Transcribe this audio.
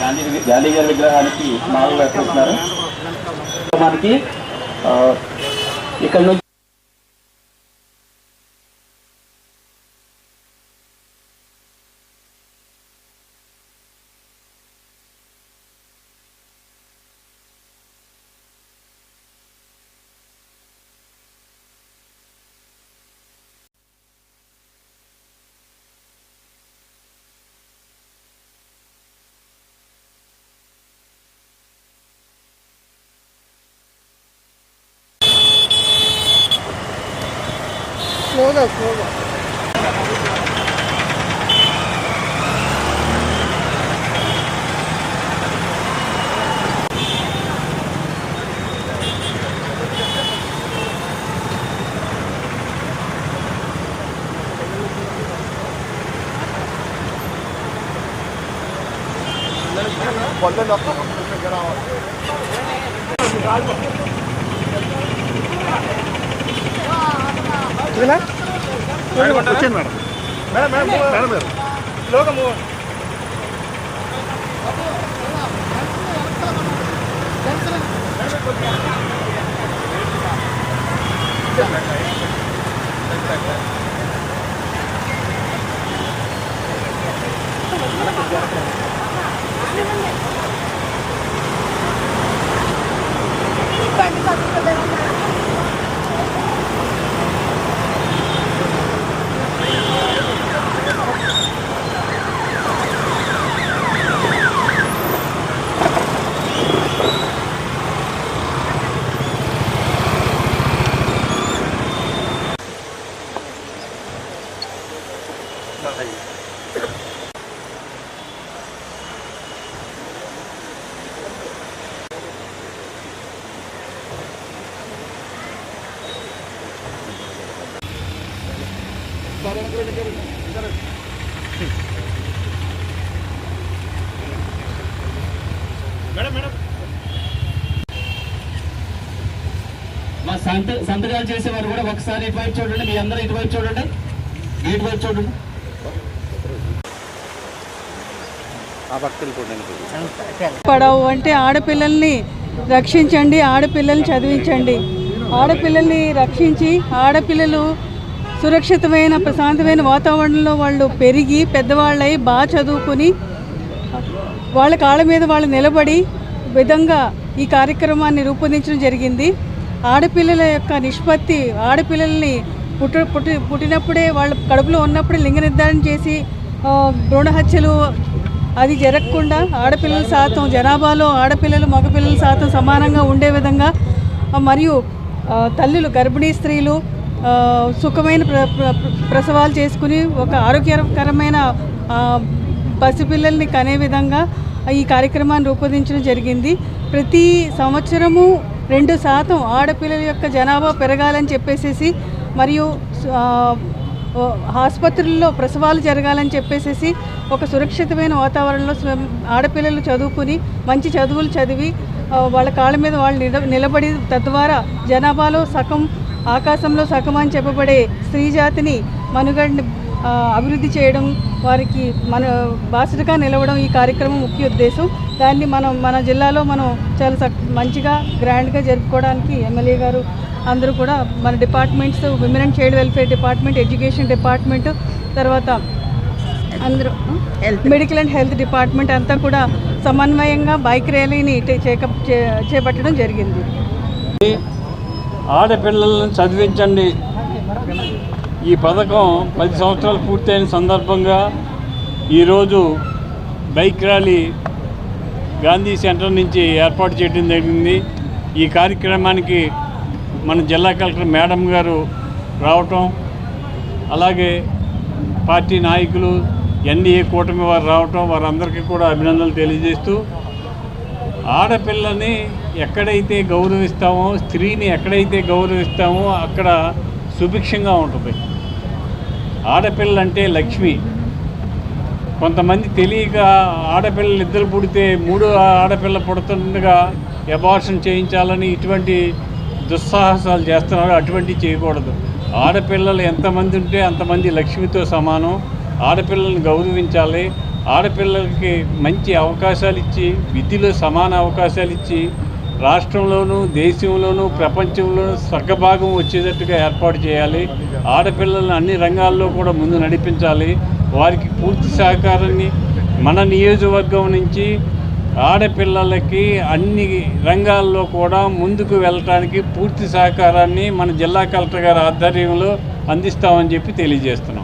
గాంధీ గారి విగ్రహానికి మాలు వేస్తున్నారు మనకి ఇక్కడ నుంచి 먹어 먹어 원래 나 똑같은 게 나와. వచ్చింది madam. Madam madam madam. Madam లోకం మా సంత సంతకాలు చేసేవారు కూడా ఒకసారి ఇటువైపు చూడండి మీ అందరూ ఇటువైపు చూడండి. ఇటువైపు చూడండి. పడవు అంటే ఆడపిల్లల్ని రక్షించండి ఆడపిల్లల్ని చదివించండి. ఆడపిల్లల్ని రక్షించి ఆడపిల్లలు సురక్షితమైన ప్రశాంతమైన వాతావరణంలో వాళ్ళు పెరిగి పెద్దవాళ్ళై బాగా చదువుకుని వాళ్ళ కాళ్ళ మీద వాళ్ళు నిలబడి విధంగా ఈ కార్యక్రమాన్ని రూపొందించడం జరిగింది. ఆడపిల్లల యొక్క నిష్పత్తి ఆడపిల్లల్ని పుట్ట పుట్టి పుట్టినప్పుడే వాళ్ళ కడుపులో ఉన్నప్పుడే లింగ నిర్ధారణ చేసి భ్రూణహత్యలు హత్యలు అది జరగకుండా ఆడపిల్లల శాతం జనాభాలో ఆడపిల్లలు మగపిల్లల శాతం సమానంగా ఉండే విధంగా మరియు తల్లులు గర్భిణీ స్త్రీలు సుఖమైన ప్ర ప్రసవాలు చేసుకుని ఒక ఆరోగ్యకరమైన పసిపిల్లల్ని కనే విధంగా ఈ కార్యక్రమాన్ని రూపొందించడం జరిగింది. ప్రతి సంవత్సరము రెండు శాతం ఆడపిల్లల యొక్క జనాభా పెరగాలని చెప్పేసేసి మరియు ఆసుపత్రుల్లో ప్రసవాలు జరగాలని చెప్పేసేసి ఒక సురక్షితమైన వాతావరణంలో ఆడపిల్లలు చదువుకుని మంచి చదువులు చదివి వాళ్ళ కాళ్ళ మీద వాళ్ళు నిలబడి తద్వారా జనాభాలో సగం ఆకాశంలో సగం అని చెప్పబడే స్త్రీ జాతిని మనుగడని ఆ, అభివృద్ధి చేయడం వారికి మన బాసటగా నిలవడం ఈ కార్యక్రమం ముఖ్య ఉద్దేశం. దాన్ని మనం మన జిల్లాలో మనం చాలా మంచిగా గ్రాండ్గా జరుపుకోవడానికి ఎమ్మెల్యే గారు అందరూ కూడా మన departments women and child welfare department education department తర్వాత అందరూ మెడికల్ అండ్ హెల్త్ డిపార్ట్మెంట్ అంతా కూడా సమన్వయంగా బైక్ ర్యాలీని టే- చేకప్ చే- చేపట్టడం జరిగింది. ఆడపిల్లలను చదివించండి. ఈ పథకం పది సంవత్సరాలు పూర్తయిన సందర్భంగా ఈరోజు బైక్ ర్యాలీ గాంధీ సెంటర్ నుంచి ఏర్పాటు చేయడం జరిగింది. ఈ కార్యక్రమానికి మన జిల్లా కలెక్టర్ మేడం గారు రావటం అలాగే పార్టీ నాయకులు ఎన్డీఏ కూటమి వారు రావటం వారందరికీ కూడా అభినందనలు తెలియజేస్తూ ఆడపిల్లని ఎక్కడైతే గౌరవిస్తామో స్త్రీని ఎక్కడైతే గౌరవిస్తామో అక్కడ సుభిక్షంగా ఉంటుంది. ఆడపిల్ల అంటే లక్ష్మి. కొంతమంది తెలియక ఆడపిల్లలు ఇద్దరు పుడితే మూడు ఆడపిల్ల పుడుతుండగా ఎబార్షన్ చేయించాలని ఇటువంటి దుస్సాహసాలు చేస్తున్నారు. అటువంటివి చేయకూడదు. ఆడపిల్లలు ఎంతమంది ఉంటే అంతమంది లక్ష్మితో సమానం. ఆడపిల్లల్ని గౌరవించాలి. ఆడపిల్లలకి మంచి అవకాశాలు ఇచ్చి విద్యలో సమాన అవకాశాలు ఇచ్చి రాష్ట్రంలోనూ దేశంలోనూ ప్రపంచంలోనూ సగభాగం వచ్చేటట్టుగా ఏర్పాటు చేయాలి. ఆడపిల్లలను అన్ని రంగాల్లో కూడా ముందు నడిపించాలి. వారికి పూర్తి సహకారాన్ని మన నియోజకవర్గం నుంచి ఆడపిల్లలకి అన్ని రంగాల్లో కూడా ముందుకు వెళ్ళటానికి పూర్తి సహకారాన్ని మన జిల్లా కలెక్టర్ గారి ఆధ్వర్యంలో అందిస్తామని చెప్పి తెలియజేస్తున్నాం.